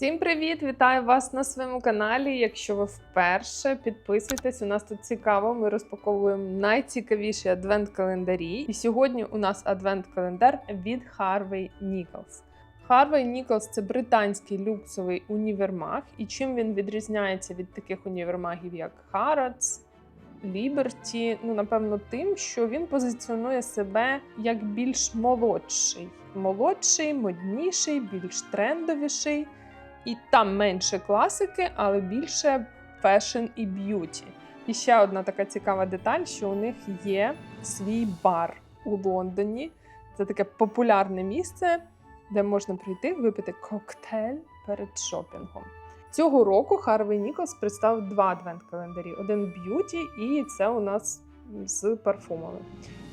Всім привіт! Вітаю вас на своєму каналі. Якщо ви вперше підписуйтесь, у нас тут цікаво. Ми розпаковуємо найцікавіші адвент-календарі. І сьогодні у нас адвент-календар від Harvey Nichols. Harvey Nichols – це британський люксовий універмаг. І чим він відрізняється від таких універмагів, як Harrods, Liberty? Ну, напевно, тим, що він позиціонує себе як більш молодший. Молодший, модніший, більш трендовіший. І там менше класики, але більше фешн і б'юті. І ще одна така цікава деталь, що у них є свій бар у Лондоні. Це таке популярне місце, де можна прийти випити коктейль перед шопінгом. Цього року Харвей Ніколс представив два адвент-календарі: один б'юті, і це у нас з парфумами.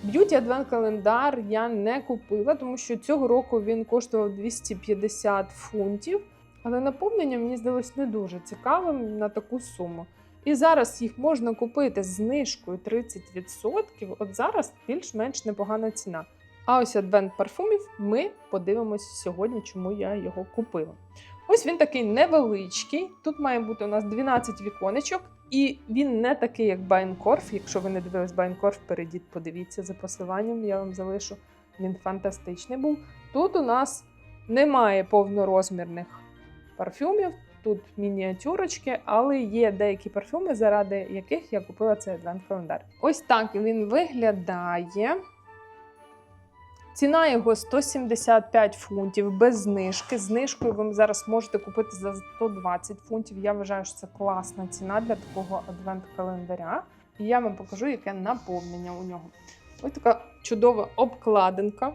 Б'юті адвент-календар я не купила, тому що цього року він коштував 250 фунтів. Але наповнення мені здалось не дуже цікавим на таку суму. І зараз їх можна купити з знижкою 30%. От зараз більш-менш непогана ціна. А ось адвент парфумів ми подивимося сьогодні, чому я його купила. Ось він такий невеличкий. Тут має бути у нас 12 віконечок, і він не такий, як Байнкорф. Якщо ви не дивились Байнкорф, перейдіть, подивіться за посиланням, я вам залишу. Він фантастичний був. Тут у нас немає повнорозмірних парфюмів. Тут мініатюрочки, але є деякі парфюми, заради яких я купила цей адвент-календар. Ось так він виглядає. Ціна його 175 фунтів без знижки. Знижкою ви зараз можете купити за 120 фунтів. Я вважаю, що це класна ціна для такого адвент-календаря. І я вам покажу, яке наповнення у нього. Ось така чудова обкладинка.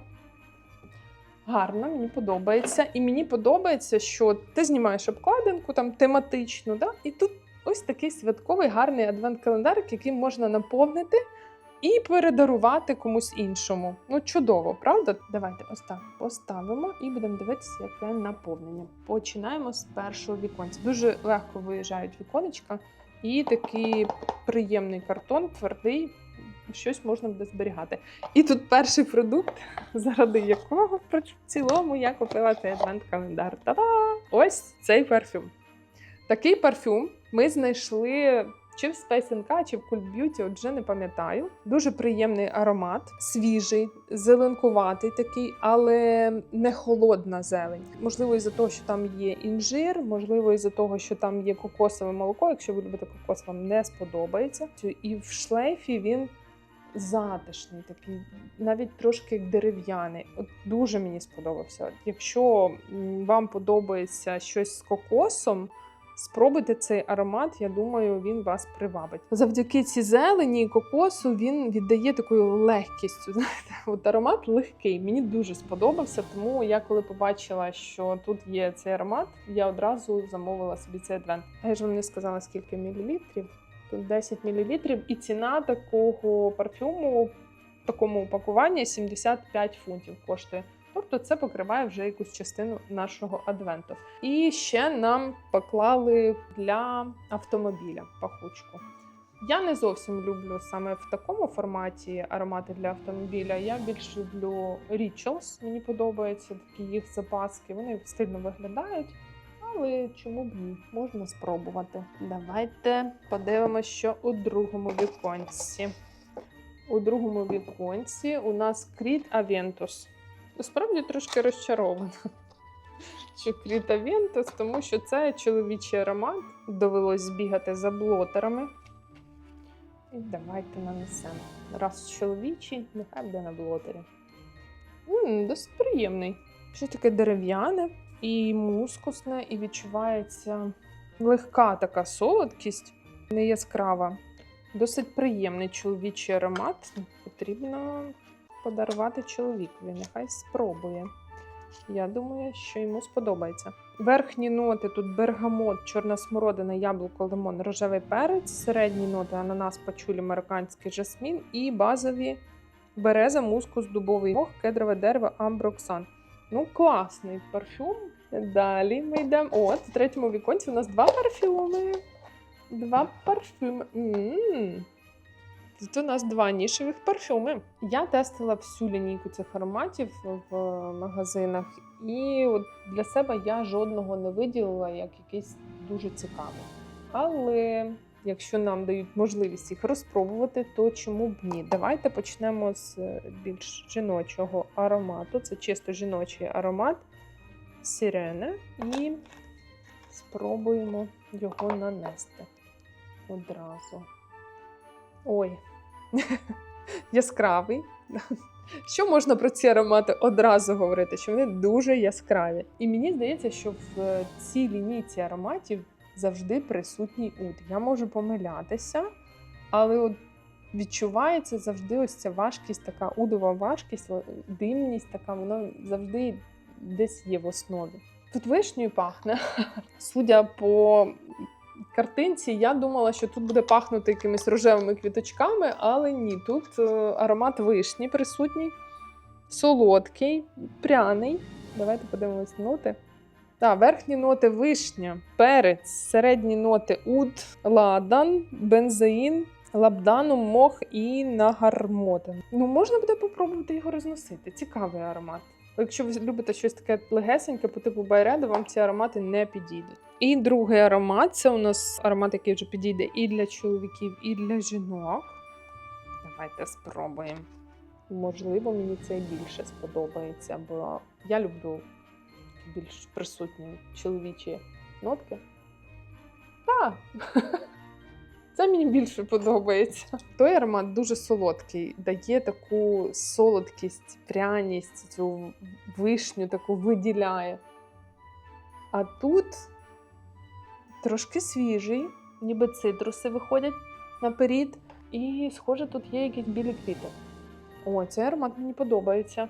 Гарно, мені подобається. І мені подобається, що ти знімаєш обкладинку там тематичну, да? і тут ось такий святковий гарний адвент-календар, який можна наповнити і передарувати комусь іншому. Ну, чудово, правда? Давайте ось так поставимо і будемо дивитися, яке наповнення. Починаємо з першого віконця. Дуже легко виїжджають віконечка, і такий приємний картон, твердий. Щось можна буде зберігати. І тут перший продукт, заради якого в цілому я купила цей адвент-календар. Та-да! Ось цей парфюм. Такий парфюм ми знайшли чи в Space NK, чи в Cult Beauty, от вже не пам'ятаю. Дуже приємний аромат, свіжий, зеленкуватий такий, але не холодна зелень. Можливо, із-за того, що там є інжир, можливо, із-за того, що там є кокосове молоко. Якщо ви любите кокос, вам не сподобається. І в шлейфі він затишний, такий, навіть трошки як дерев'яний. От дуже мені сподобався. Якщо вам подобається щось з кокосом. Спробуйте цей аромат, я думаю, він вас привабить. Завдяки цій зелені і кокосу він віддає такою легкістю. Знаєте, от аромат легкий. Мені дуже сподобався. Тому я коли побачила, що тут є цей аромат, я одразу замовила собі цей адвент. Я ж вам не сказала, скільки мілілітрів. Тут 10 мілілітрів, і ціна такого парфюму в такому упакуванні 75 фунтів коштує. Тобто це покриває вже якусь частину нашого адвенту. І ще нам поклали для автомобіля пахучку. Я не зовсім люблю саме в такому форматі аромати для автомобіля. Я більш люблю Rituals, мені подобаються такі їх запаски. Вони стильно виглядають. Але чому б ні? Можна спробувати. Давайте подивимося, що у другому віконці. У другому віконці у нас Creed Aventus. Насправді трошки розчарована, що Creed Aventus, тому що це чоловічий аромат. Довелось збігати за блотерами. І давайте нанесемо. Раз чоловічий, нехай буде на блотері. М, досить приємний. Щось таке дерев'яне і мускусне, і відчувається легка така солодкість, не яскрава. Досить приємний чоловічий аромат. Потрібно подарувати чоловікові. Нехай спробує. Я думаю, що йому сподобається. Верхні ноти тут бергамот, чорна смородина, яблуко, лимон, рожевий перець, середні ноти ананас, пачулі, американський жасмін і базові береза, мускус, дубовий мох, кедрове дерево, амброксан. Ну, класний парфюм. Далі ми йдемо. От, в третьому віконці у нас два парфюми. Два парфюми. М-м-м. Тут у нас два нішевих парфюми. Я тестила всю лінійку цих ароматів в магазинах, і от для себе я жодного не виділила як якийсь дуже цікавий. Але якщо нам дають можливість їх розпробувати, то чому б ні? Давайте почнемо з більш жіночого аромату. Це чисто жіночий аромат сирени. І спробуємо його нанести одразу. Ой, яскравий. Що можна про ці аромати одразу говорити? Що вони дуже яскраві. І мені здається, що в цій лінійці ароматів завжди присутній уд. Я можу помилятися, але от відчувається завжди ось ця важкість, така удова важкість, димність така, воно завжди десь є в основі. Тут вишнею пахне. Судя по картинці, я думала, що тут буде пахнути якимись рожевими квіточками, але ні, тут е, аромат вишні присутній, солодкий, пряний. Давайте подивимось ноти. Так, верхні ноти вишня, перець, середні ноти уд, ладан, бензоїн, лабданум, мох і нагармотен. Ну, можна буде попробувати його розносити. Цікавий аромат. Якщо ви любите щось таке легесеньке по типу байреду, вам ці аромати не підійдуть. І другий аромат це у нас аромат, який вже підійде і для чоловіків, і для жінок. Давайте спробуємо. Можливо, мені це більше сподобається, бо я люблю більш присутні чоловічі нотки. Так, це мені більше подобається. Той аромат дуже солодкий, дає таку солодкість, пряність, цю вишню таку виділяє. А тут трошки свіжий, ніби цитруси виходять наперед, і, схоже, тут є якісь білі квіти. О, цей аромат мені подобається.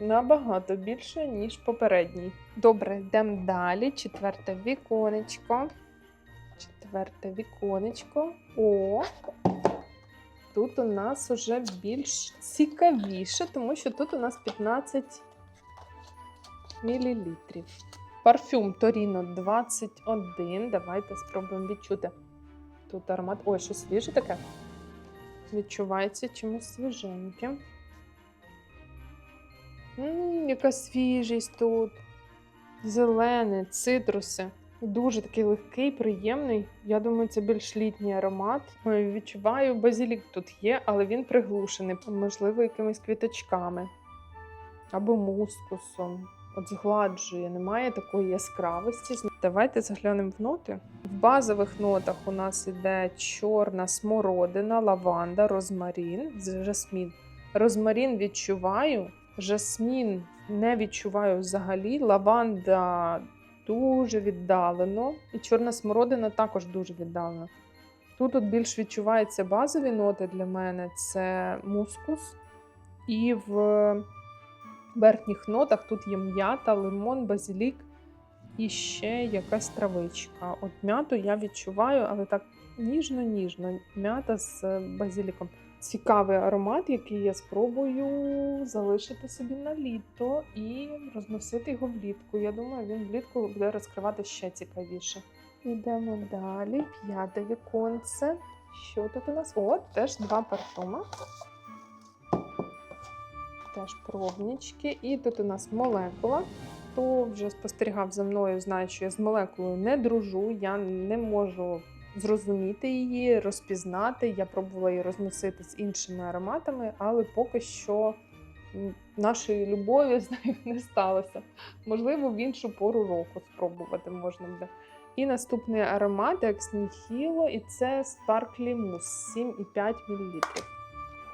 Набагато більше, ніж попередній. Добре, йдемо далі. Четверте віконечко. Четверте віконечко. О! Тут у нас вже більш цікавіше, тому що тут у нас 15 мл. Парфюм Торіно 21. Давайте спробуємо відчути. Тут аромат. Ой, що свіже таке? Відчувається чимось свіженьким. Ммм, яка свіжість тут. Зелене, цитруси. Дуже такий легкий, приємний. Я думаю, це більш літній аромат. Відчуваю, базилік тут є, але він приглушений, можливо, якимись квіточками або мускусом. От згладжує, немає такої яскравості. Давайте заглянемо в ноти. В базових нотах у нас іде чорна смородина, лаванда, розмарін, жасмін. Розмарін відчуваю, жасмін не відчуваю взагалі. Лаванда дуже віддалено, і чорна смородина також дуже віддалено. Тут от більш відчуваються базові ноти для мене це мускус. І в верхніх нотах тут є м'ята, лимон, базилік і ще якась травичка. От м'яту я відчуваю, але так ніжно-ніжно. М'ята з базиліком. Цікавий аромат, який я спробую залишити собі на літо і розносити його влітку. Я думаю, він влітку буде розкривати ще цікавіше. Йдемо далі. П'яте віконце. Що тут у нас? О, теж два парфуми. Теж пробнички. І тут у нас молекула. Хто вже спостерігав за мною, знає, що я з молекулою не дружу, я не можу зрозуміти її, розпізнати. Я пробувала її розносити з іншими ароматами, але поки що нашої любові з нею не сталося. Можливо, в іншу пору року спробувати можна буде. І наступний аромат Ex Nihilo, і це Sparkly Mousse 7,5 мл.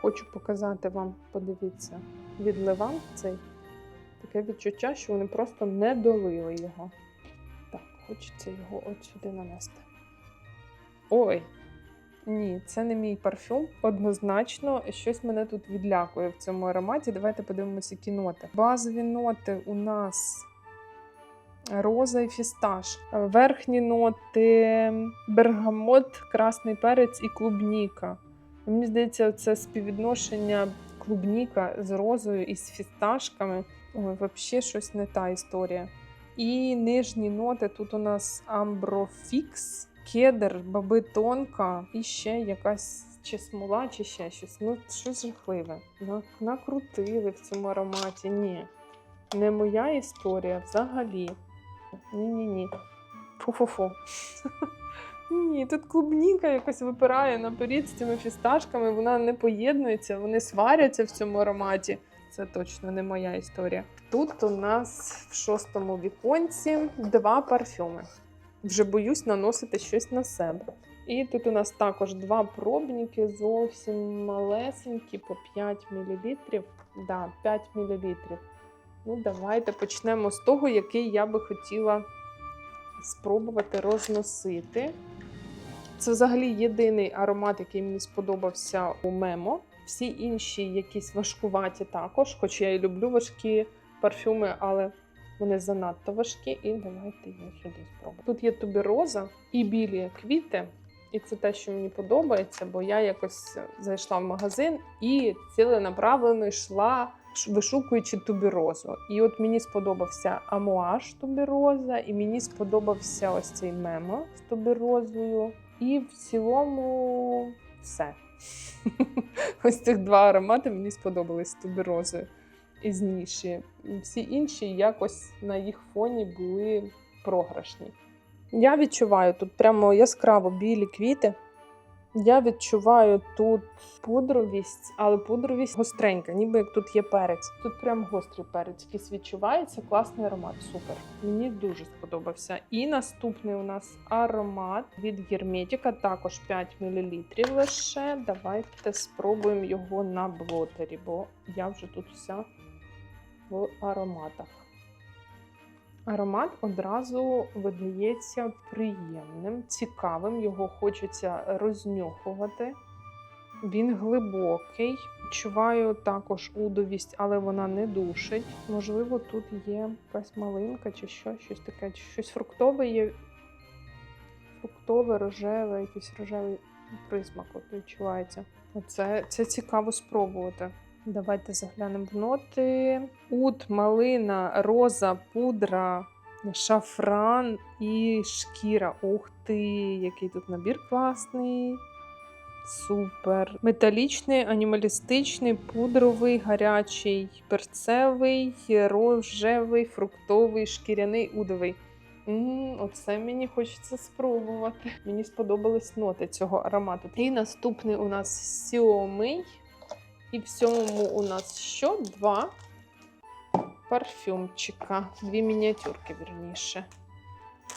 Хочу показати вам, подивіться, відливан цей. Таке відчуття, що вони просто не долили його. Так, хочеться його от сюди нанести. Ой, ні, це не мій парфюм. Однозначно, щось мене тут відлякує в цьому ароматі. Давайте подивимося, які ноти. Базові ноти у нас роза і фісташ. Верхні ноти бергамот, красний перець і клубніка. Мені здається, це співвідношення клубніка з розою і з фісташками. Взагалі щось не та історія. І нижні ноти тут у нас амброфікс, кедр, баби тонка і ще якась чи смола, чи ще щось. Ну, щось жахливе. Накрутили в цьому ароматі. Ні. Не моя історія взагалі. Ні-ні-ні. Фу-фу-фу. Ні, тут клубніка якось випирає наперед з цими фісташками, вона не поєднується, вони сваряться в цьому ароматі. Це точно не моя історія. Тут у нас в шостому віконці два парфюми. Вже боюсь наносити щось на себе. І тут у нас також два пробники, зовсім малесенькі, по 5 мл. Да, 5 мл. Ну, давайте почнемо з того, який я би хотіла спробувати розносити. Це взагалі єдиний аромат, який мені сподобався у Мемо. Всі інші якісь важкуваті також, хоч я і люблю важкі парфюми, але вони занадто важкі. І давайте я сюди спробую. Тут є тубероза і білі квіти. І це те, що мені подобається, бо я якось зайшла в магазин і ціленаправленно йшла, вишукуючи туберозу. І от мені сподобався амуаж тубероза, і мені сподобався ось цей мемо з туберозою. І в цілому все. Ось цих два аромати мені сподобались з туберозою із ніші. Всі інші якось на їх фоні були програшні. Я відчуваю тут прямо яскраво білі квіти. Я відчуваю тут пудровість, але пудровість гостренька, ніби як тут є перець. Тут прям гострий перець, якийсь відчувається, класний аромат. Супер. Мені дуже сподобався. І наступний у нас аромат від Герметика, також 5 мл лише. Давайте спробуємо його на блотері, бо я вже тут вся в ароматах. Аромат одразу видається приємним, цікавим, його хочеться рознюхувати. Він глибокий. Відчуваю також удовість, але вона не душить. Можливо, тут є якась малинка чи що, щось таке, щось фруктове є. Фруктове, рожеве, якийсь рожевий присмак от відчувається. Оце це цікаво спробувати. Давайте заглянемо в ноти. Ут, малина, роза, пудра, шафран і шкіра. Ух ти, який тут набір класний. Супер. Металічний, анімалістичний, пудровий, гарячий, перцевий, рожевий, фруктовий, шкіряний, удовий. м оце мені хочеться спробувати. Мені сподобались ноти цього аромату. І наступний у нас сьомий. І в сьомому у нас що? Два парфюмчика. Дві мініатюрки, вірніше.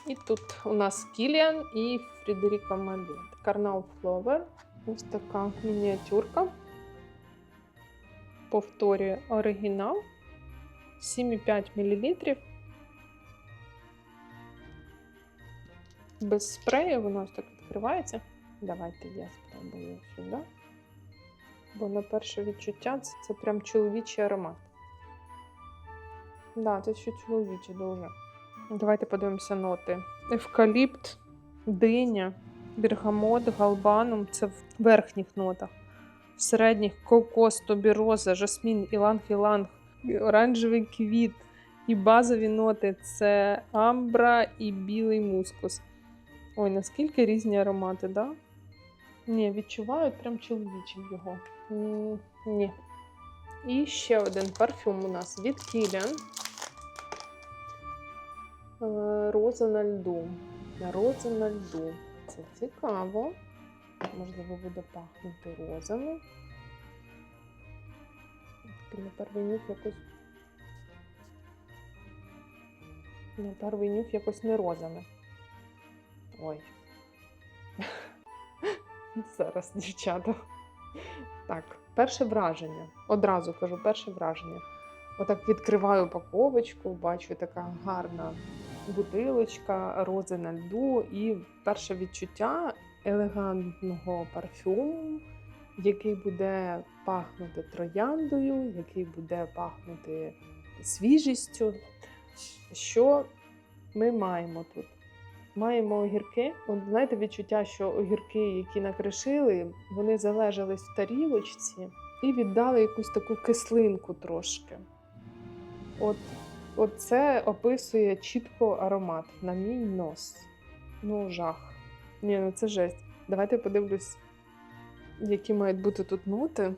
І тут у нас Кіліан і Фрідеріка Малін. Карнал Фловер. Ось така мініатюрка. Повторює оригінал. 7,5 мл. Без спрею воно ось так відкривається. Давайте я спробую сюди. Бо на перше відчуття це, це прям чоловічий аромат. Да, це ще чоловічий дуже. Давайте подивимося ноти. Евкаліпт, диня, бергамот, галбанум це в верхніх нотах. В середніх кокос, тобіроза, жасмін, іланг-іланг, оранжевий квіт. І базові ноти це амбра і білий мускус. Ой, наскільки різні аромати, да? Ні, відчуваю прям чоловічим його. Ні. І ще один парфюм у нас від Kilian. Е, Роза на льду. Роза на льду. Це цікаво. Можливо, буде пахнути розами. На перший нюх якось. На перший нюх якось не розами. Ой. Зараз, дівчата. Так, перше враження. Одразу кажу, перше враження. Отак відкриваю упаковочку, бачу така гарна бутилочка, рози на льду, і перше відчуття елегантного парфюму, який буде пахнути трояндою, який буде пахнути свіжістю. Що ми маємо тут? Маємо огірки. От знаєте, відчуття, що огірки, які накришили, вони залежались в тарілочці і віддали якусь таку кислинку трошки. От, от це описує чітко аромат на мій нос. Ну, жах. Ні, ну це жесть. Давайте подивлюсь які мають бути тут ноти.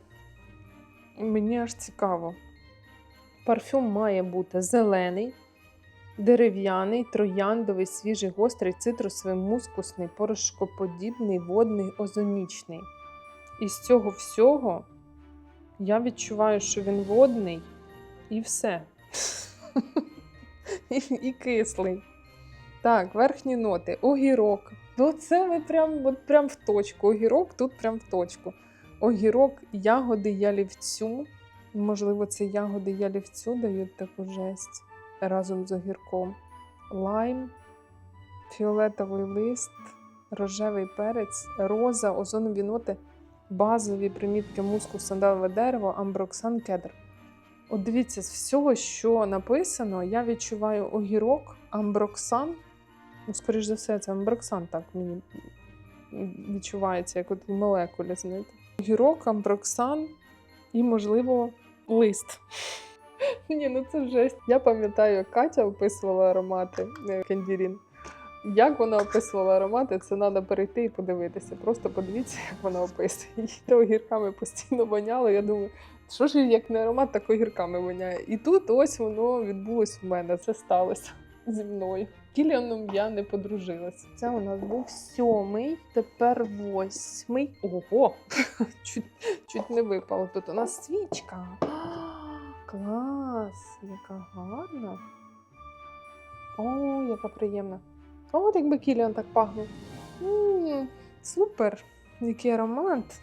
Мені аж цікаво. Парфюм має бути зелений, дерев'яний, трояндовий, свіжий, гострий, цитрусовий, мускусний, порошкоподібний, водний, озонічний. І з цього всього я відчуваю, що він водний і все. І, кислий. Так, верхні ноти. Огірок. Ну, це ми прям, от прям в точку. Огірок тут прям в точку. Огірок, ягоди ялівцю. Можливо, це ягоди ялівцю дають таку жесть разом з огірком. Лайм, фіолетовий лист, рожевий перець, роза, озонові ноти, базові примітки мускус, сандалове дерево, амброксан, кедр. От дивіться, з всього, що написано, я відчуваю огірок, амброксан. Ну, скоріш за все, це амброксан так мені відчувається, як от в молекулі, знаєте. Огірок, амброксан і, можливо, лист. Ні, ну це жесть. Я пам'ятаю, як Катя описувала аромати е, кендірін. Як вона описувала аромати, це треба перейти і подивитися. Просто подивіться, як вона описує. Їй то огірками постійно воняло. Я думаю, що ж як не аромат, так огірками воняє. І тут ось воно відбулось в мене. Це сталося зі мною. Кіліаном я не подружилася. Це у нас був сьомий, тепер восьмий. Ого! чуть, чуть не випало. Тут у нас свічка. Клас! Яка гарна. О, яка приємна. А от якби Кіліан так пахнув. Супер! Який аромат.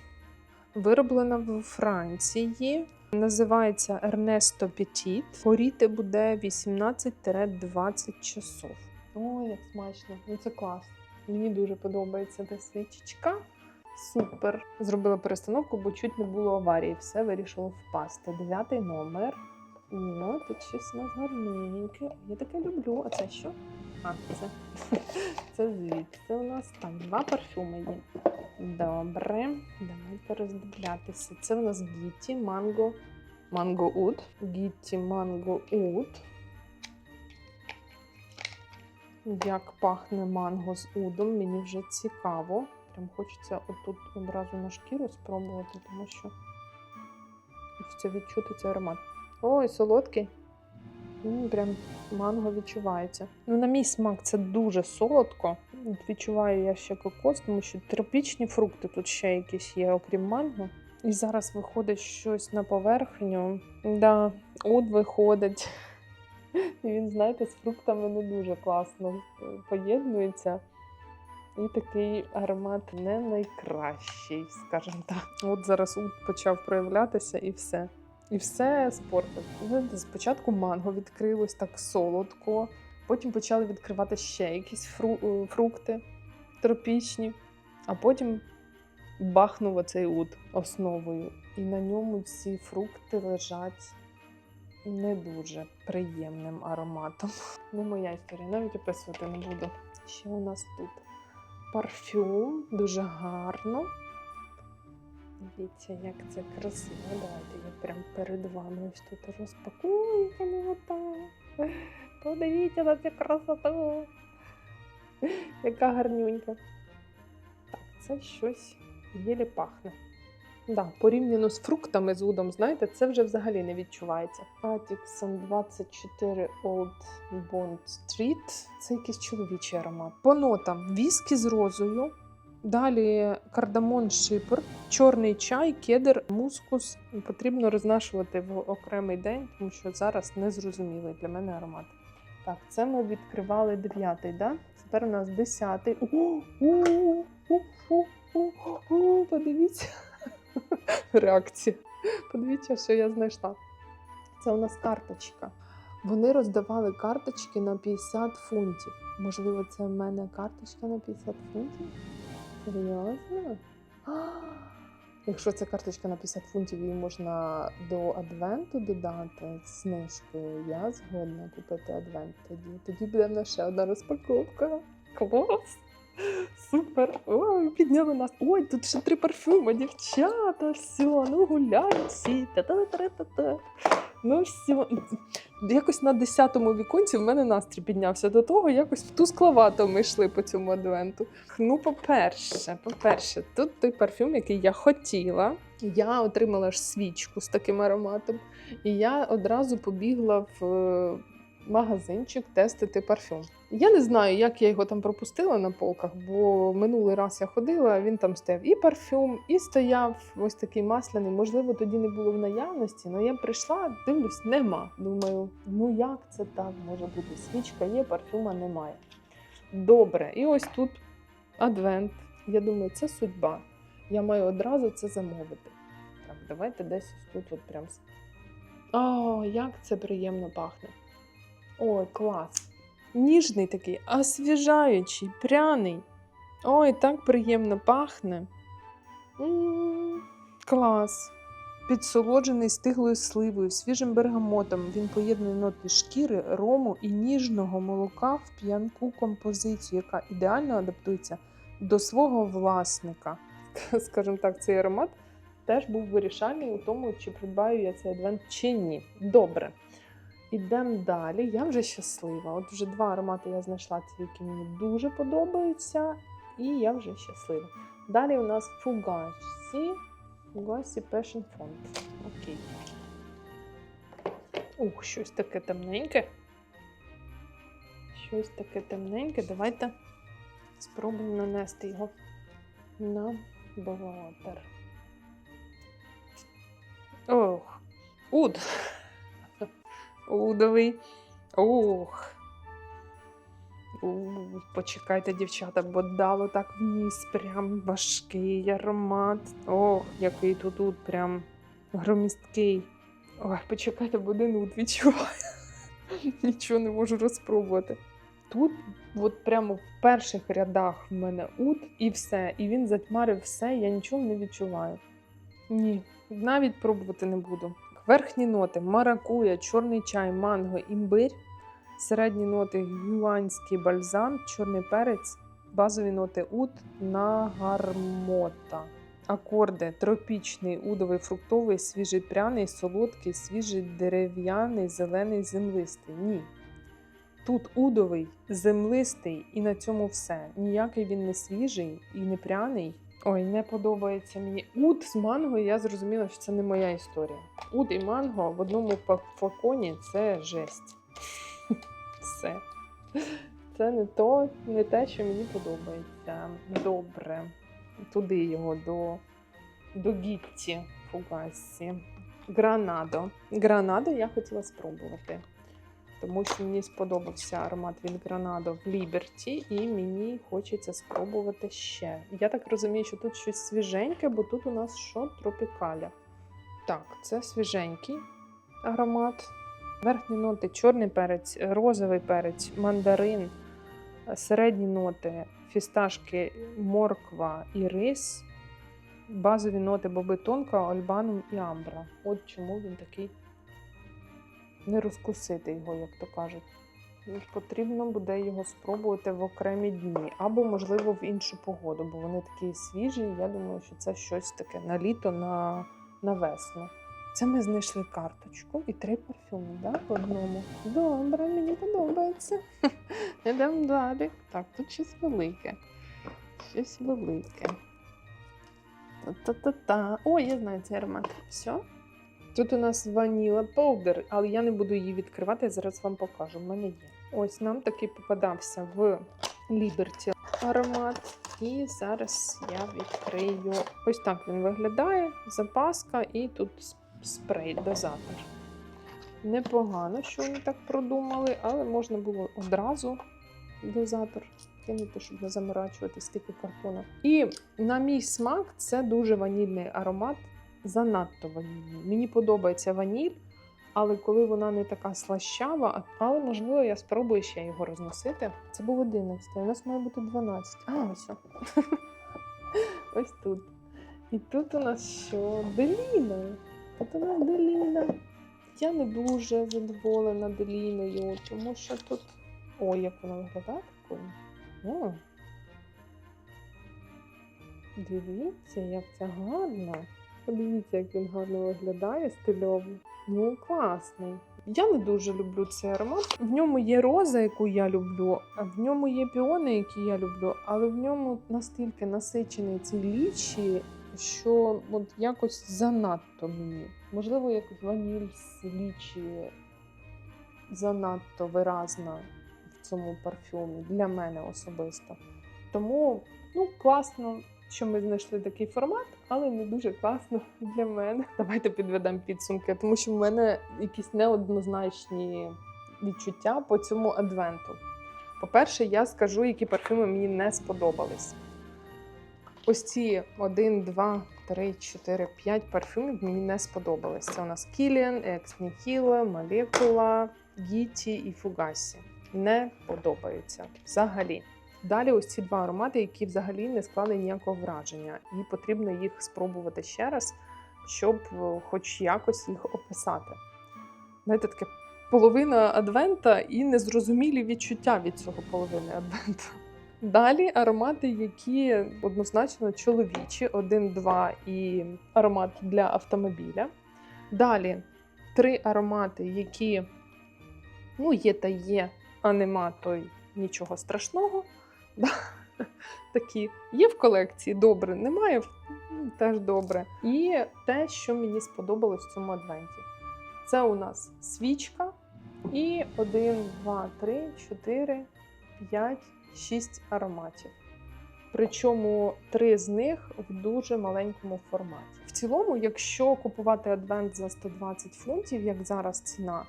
Вироблена в Франції. Називається Ернесто Петіт. Горіти буде 18-20 часов. Ой, як смачно. Ну це клас. Мені дуже подобається та свічечка. Супер. Зробила перестановку, бо чуть не було аварії. Все вирішило впасти. Дев'ятий номер. Ну, тут щось у нас гарненьке. Я таке люблю. А це що? А, це, це звідси у нас так, два парфюми є. Добре, давайте роздивлятися. Це у нас Гітті Манго Манго Уд. Гітті Манго Уд. Як пахне манго з удом, мені вже цікаво. Прям хочеться отут одразу на шкіру спробувати, тому що хочеться відчути цей аромат. Ой, солодкий. М, Прям манго відчувається. Ну, на мій смак це дуже солодко. От Відчуваю я ще кокос, тому що тропічні фрукти тут ще якісь є, окрім манго. І зараз виходить щось на поверхню. Да, уд виходить. І він, знаєте, з фруктами не дуже класно е, поєднується. І такий аромат не найкращий, скажімо так. От зараз уд почав проявлятися і все. І все спортив. Спочатку манго відкрилось так солодко, потім почали відкривати ще якісь фру- е, фрукти тропічні, а потім бахнув оцей уд основою. І на ньому ці фрукти лежать не дуже приємним ароматом. Не моя історія, навіть описувати не буду. Що у нас тут? Парфюм, дуже гарно. Дивіться, як це красиво. Давайте я прям перед вами ось тут розпакую яка. Подивіться на цю красоту. Яка гарнюнька. Так, це щось єлі пахне. Да, порівняно з фруктами з удом, знаєте, це вже взагалі не відчувається. Atixon 24 Old Bond Street. Це якийсь чоловічий аромат. По нотам віскі з розою. Далі кардамон шипр, чорний чай, кедр, мускус. Потрібно рознашувати в окремий день, тому що зараз незрозумілий для мене аромат. Так, це ми відкривали дев'ятий, да? Тепер у нас десятий. Подивіться. Реакція. Подивіться, що я знайшла. Це у нас карточка. Вони роздавали карточки на 50 фунтів. Можливо, це в мене карточка на 50 фунтів? Серйозно? Якщо це карточка на 50 фунтів, її можна до адвенту додати з знижкою. Я згодна купити адвент тоді. Тоді буде в нас ще одна розпаковка. Клас! Супер! Ой, підняли нас. Ой, тут ще три парфюми, дівчата. Все, ну гуляють всі. Та-та-та-та-та. Ну, все. Якось на 10-му віконці в мене настрій піднявся до того, якось тускловато ми йшли по цьому адвенту. Ну, по-перше, по-перше, тут той парфюм, який я хотіла. Я отримала ж свічку з таким ароматом, і я одразу побігла в е, магазинчик тестити парфюм. Я не знаю, як я його там пропустила на полках, бо минулий раз я ходила, він там стояв і парфюм, і стояв ось такий масляний. Можливо, тоді не було в наявності, але я прийшла, дивлюсь, нема. Думаю, ну як це так може бути? Свічка є, парфюма немає. Добре, і ось тут адвент. Я думаю, це судьба. Я маю одразу це замовити. Так, давайте десь тут от прям. О, як це приємно пахне. Ой, клас. Ніжний такий, освіжаючий, пряний. Ой, так приємно пахне. м клас. Підсолоджений стиглою сливою, свіжим бергамотом. Він поєднує ноти шкіри, рому і ніжного молока в п'янку композицію, яка ідеально адаптується до свого власника. Скажімо так, цей аромат теж був вирішальний у тому, чи придбаю я цей адвент чи ні. Добре. Ідемо далі. Я вже щаслива. От вже два аромати я знайшла, ті, які мені дуже подобаються, і я вже щаслива. Далі у нас Фугасі. Фугасі Passion Font. Окей. Ух, щось таке темненьке. Щось таке темненьке. Давайте спробуємо нанести його на блотер. Ох, уд. Удовий. Ух. У, почекайте, дівчата, бо дало так вниз, прям важкий аромат. Ох, який тут тут прям громісткий. Ой, почекайте, бо один нут відчуваю. Нічого не можу розпробувати. Тут, от прямо в перших рядах в мене ут і все. І він затьмарив все, я нічого не відчуваю. Ні, навіть пробувати не буду. Верхні ноти маракуя, чорний чай, манго, імбирь. Середні ноти гюанський бальзам, чорний перець, базові ноти ут на гармота. Акорди тропічний, удовий, фруктовий, свіжий пряний, солодкий, свіжий дерев'яний, зелений, землистий. Ні. Тут удовий, землистий, і на цьому все. Ніякий він не свіжий і не пряний. Ой, не подобається мені. Уд з манго, я зрозуміла, що це не моя історія. Уд і манго в одному флаконі це жесть. Все. Це не то, не те, що мені подобається. Добре. Туди його до, до Гітті Фугасі. Гранадо. Гранадо я хотіла спробувати. Тому що мені сподобався аромат від Гранадо в Ліберті, і мені хочеться спробувати ще. Я так розумію, що тут щось свіженьке, бо тут у нас що тропікаля. Так, це свіженький аромат. Верхні ноти чорний перець, розовий перець, мандарин, середні ноти фісташки, морква і рис, базові ноти боби тонка, альбанум і амбра. От чому він такий не розкусити його, як то кажуть. Потрібно буде його спробувати в окремі дні, або, можливо, в іншу погоду, бо вони такі свіжі. Я думаю, що це щось таке на літо, на, на весну. Це ми знайшли карточку і три парфюми, да, в одному. Добре, мені подобається. Йдемо далі. Так, тут щось велике. Щось велике. Та-та-та-та. О, я знаю цей аромат. Все. Тут у нас ваніла повдер, але я не буду її відкривати, я зараз вам покажу. В мене є. Ось нам такий попадався в Liberty аромат. І зараз я відкрию. Ось так він виглядає. Запаска і тут спрей, дозатор. Непогано, що вони так продумали, але можна було одразу дозатор кинути, щоб не заморачувати стільки картона. І на мій смак це дуже ванільний аромат занадто ванільний. Мені подобається ваніль, але коли вона не така слащава, але можливо я спробую ще його розносити. Це був 11, у нас має бути 12. А, ось. Ось тут. І тут у нас що? Деліна. Тут у нас Деліна. Я не дуже задоволена Деліною, тому що тут. Ой, як вона виглядає такою. О. Дивіться, як це гарно. Подивіться, як він гарно виглядає стильово. Ну, класний. Я не дуже люблю цей аромат. В ньому є роза, яку я люблю, а в ньому є піони, які я люблю, але в ньому настільки насичений ці лічі, що от якось занадто мені. Можливо, якось ваніль з лічі занадто виразна в цьому парфюмі для мене особисто. Тому ну, класно, що ми знайшли такий формат, але не дуже класно для мене. Давайте підведемо підсумки, тому що в мене якісь неоднозначні відчуття по цьому адвенту. По-перше, я скажу, які парфюми мені не сподобались. Ось ці 1, 2, 3, 4, 5 парфюмів мені не сподобались. Це у нас Kilian, Ex Nihilo, Molecula, Гіті і Фугасі. Не подобаються взагалі. Далі ось ці два аромати, які взагалі не склали ніякого враження, і потрібно їх спробувати ще раз, щоб е, хоч якось їх описати. Знаєте, таке половина адвента і незрозумілі відчуття від цього половини адвента. Далі аромати, які однозначно чоловічі, один-два і аромат для автомобіля. Далі три аромати, які ну, є та є, а нема, то й нічого страшного. Такі є в колекції, добре, немає ну, теж добре. І те, що мені сподобалось в цьому адвенті. Це у нас свічка і 1, 2, 3, 4, 5, 6 ароматів. Причому три з них в дуже маленькому форматі. В цілому, якщо купувати адвент за 120 фунтів, як зараз ціна,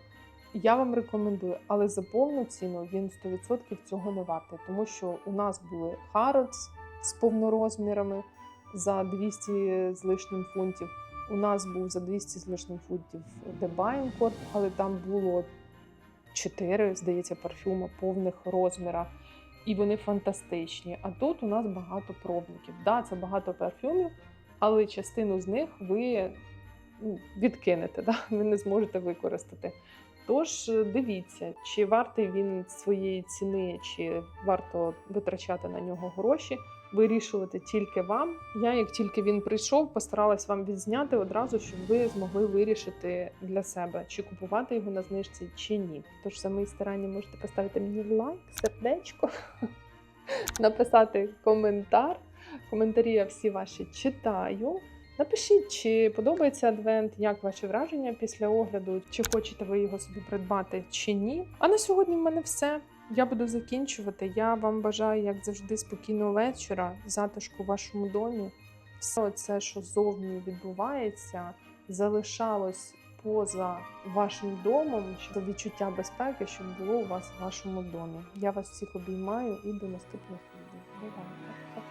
я вам рекомендую, але за повну ціну він 100% цього не вартий, тому що у нас були Harrods з повнорозмірами за 200 з лишнім фунтів. У нас був за 200 з лишнім фунтів Corp, але там було 4, здається, парфюми повних розмірах. І вони фантастичні. А тут у нас багато пробників. Да, це багато парфюмів, але частину з них ви ну, відкинете, да? ви не зможете використати. Тож е, дивіться, чи вартий він своєї ціни, чи варто витрачати на нього гроші, вирішувати тільки вам. Я, як тільки він прийшов, постаралась вам відзняти одразу, щоб ви змогли вирішити для себе, чи купувати його на знижці, чи ні. Тож за мої старання можете поставити мені лайк, сердечко, написати коментар. Коментарі я всі ваші читаю. Напишіть, чи подобається адвент, як ваші враження після огляду, чи хочете ви його собі придбати, чи ні. А на сьогодні в мене все. Я буду закінчувати. Я вам бажаю, як завжди, спокійного вечора, затишку в вашому домі. Все це, що зовні відбувається, залишалось поза вашим домом, щоб відчуття безпеки, щоб було у вас в вашому домі. Я вас всіх обіймаю і до наступних відео. Бувайте!